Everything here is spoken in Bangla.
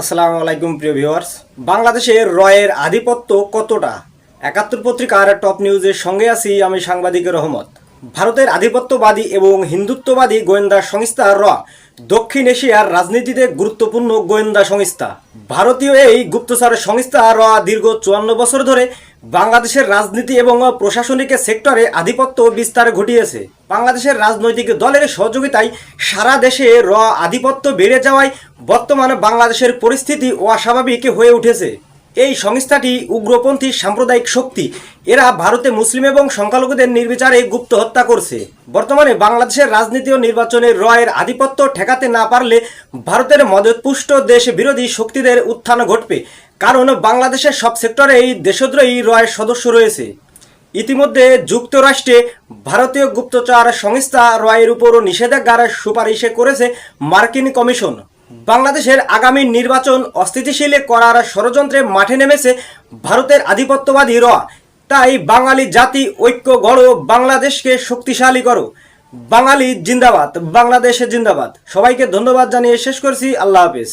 আসসালামু আলাইকুম প্রিয় ভিউয়ার্স। বাংলাদেশের রয়ের আধিপত্য কতটা? একাত্তর পত্রিকার টপ নিউজের সঙ্গে আছি আমি সাংবাদিক রহমত। ভারতের আধিপত্যবাদী এবং হিন্দুত্ববাদী গোয়েন্দা সংস্থা র, দক্ষিণ এশিয়ার রাজনীতিতে গুরুত্বপূর্ণ গোয়েন্দা সংস্থা। ভারতীয় এই গুপ্তচর সংস্থা র দীর্ঘ চুয়ান্ন বছর ধরে বাংলাদেশের রাজনীতি এবং প্রশাসনিক সেক্টরে আধিপত্য বিস্তার ঘটিয়েছে। বাংলাদেশের রাজনৈতিক দলের সহযোগিতায় সারা দেশে র আধিপত্য বেড়ে যাওয়ায় বর্তমানে বাংলাদেশের পরিস্থিতি অস্বাভাবিক হয়ে উঠেছে। এই সংস্থাটি উগ্রপন্থী সাম্প্রদায়িক শক্তি। এরা ভারতে মুসলিম এবং সংখ্যালঘুদের নির্বিচারে গুপ্ত হত্যা করছে। বর্তমানে বাংলাদেশের রাজনীতি ও নির্বাচনে রয়ের আধিপত্য ঠেকাতে না পারলে ভারতের মদতপুষ্ট দেশ বিরোধী শক্তিদের উত্থান ঘটবে। কারণ বাংলাদেশের সব সেক্টরে এই দেশদ্রোহী রয়ের সদস্য রয়েছে। ইতিমধ্যে যুক্তরাষ্ট্রে ভারতীয় গুপ্তচর সংস্থা রয়ের উপর নিষেধাজ্ঞার সুপারিশে করেছে মার্কিন কমিশন। বাংলাদেশের আগামী নির্বাচন অস্থিতিশীল করার ষড়যন্ত্রে মাঠে নেমেছে ভারতের আধিপত্যবাদী র। তাই বাঙালি জাতি, ঐক্য গড়ো, বাংলাদেশকে শক্তিশালী করো। বাঙালি জিন্দাবাদ, বাংলাদেশে জিন্দাবাদ। সবাইকে ধন্যবাদ জানিয়ে শেষ করছি। আল্লাহ হাফিজ।